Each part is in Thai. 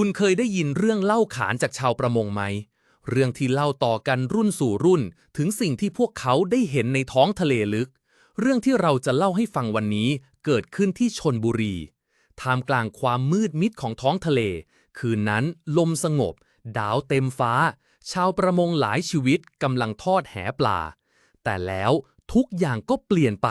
คุณเคยได้ยินเรื่องเล่าขานจากชาวประมงไหม เรื่องที่เล่าต่อกันรุ่นสู่รุ่น ถึงสิ่งที่พวกเขาได้เห็นในท้องทะเลลึก เรื่องที่เราจะเล่าให้ฟังวันนี้เกิดขึ้นที่ชนบุรี ท่ามกลางความมืดมิดของท้องทะเล คืนนั้นลมสงบ ดาวเต็มฟ้า ชาวประมงหลายชีวิตกำลังทอดแหปลา แต่แล้วทุกอย่างก็เปลี่ยนไป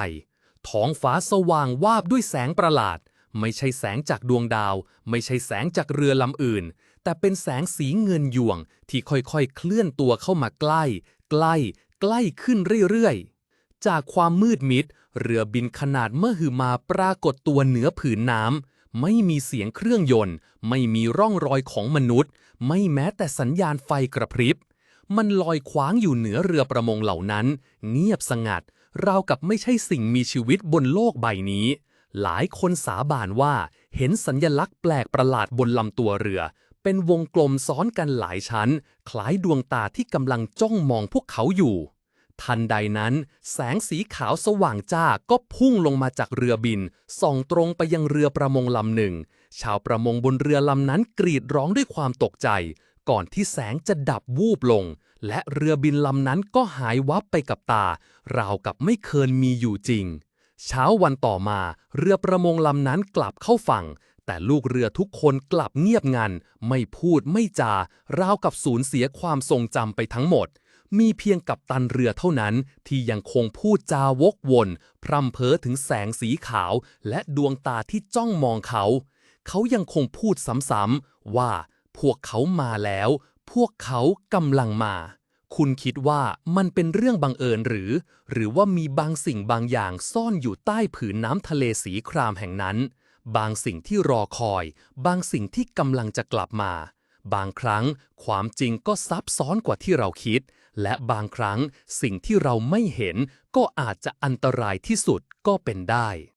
ท้องฟ้าสว่างวาบด้วยแสงประหลาด ไม่ใช่แสงจากดวงดาว ไม่ใช่แสงจากเรือลำอื่น แต่เป็นแสงสีเงินหยวง ที่ค่อยๆ เคลื่อนตัวเข้ามาใกล้ ใกล้ ใกล้ขึ้นเรื่อยๆ จากความมืดมิด เรือบินขนาดเมื่อหือมาปรากฏตัวเหนือผืนน้ำ ไม่มีเสียงเครื่องยนต์ ไม่มีร่องรอยของมนุษย์ ไม่แม้แต่สัญญาณไฟกระพริบ มันลอยคว้างอยู่เหนือเรือประมงเหล่านั้น เงียบสงัดราวกับไม่ใช่สิ่งมีชีวิตบนโลกใบนี้ หลายคนสาบานว่าเห็นสัญญลักษณ์แปลกประหลาดบนลำตัวเรือ เป็นวงกลมซ้อนกันหลายชั้น คล้ายดวงตาที่กำลังจ้องมองพวกเขาอยู่ ทันใดนั้น แสงสีขาวสว่างจ้าก็พุ่งลงมาจากเรือบิน ส่องตรงไปยังเรือประมงลำหนึ่ง ชาวประมงบนเรือลำนั้นกรีดร้องด้วยความตกใจ ก่อนที่แสงจะดับวูบลง และเรือบินลำนั้นก็หายวับไปกับตา ราวกับไม่เคยมีอยู่จริง เช้าวันต่อมาเรือประมงลำนั้นกลับเข้าฝั่ง แต่ลูกเรือทุกคนกลับเงียบงัน ไม่พูดไม่จา ราวกับสูญเสียความทรงจำไปทั้งหมด มีเพียงกัปตันเรือเท่านั้นที่ยังคงพูดจาวกวน พร่ำเพ้อถึงแสงสีขาว และดวงตาที่จ้องมองเขา เขายังคงพูดซ้ำๆว่า พวกเขามาแล้ว พวกเขากำลังมา คุณคิดว่ามันเป็นเรื่องบังเอิญหรือ หรือว่ามีบางสิ่งบางอย่างซ่อนอยู่ใต้ผืนน้ำทะเลสีครามแห่งนั้น บางสิ่งที่รอคอย บางสิ่งที่กำลังจะกลับมา บางครั้งความจริงก็ซับซ้อนกว่าที่เราคิด และบางครั้งสิ่งที่เราไม่เห็นก็อาจจะอันตรายที่สุดก็เป็นได้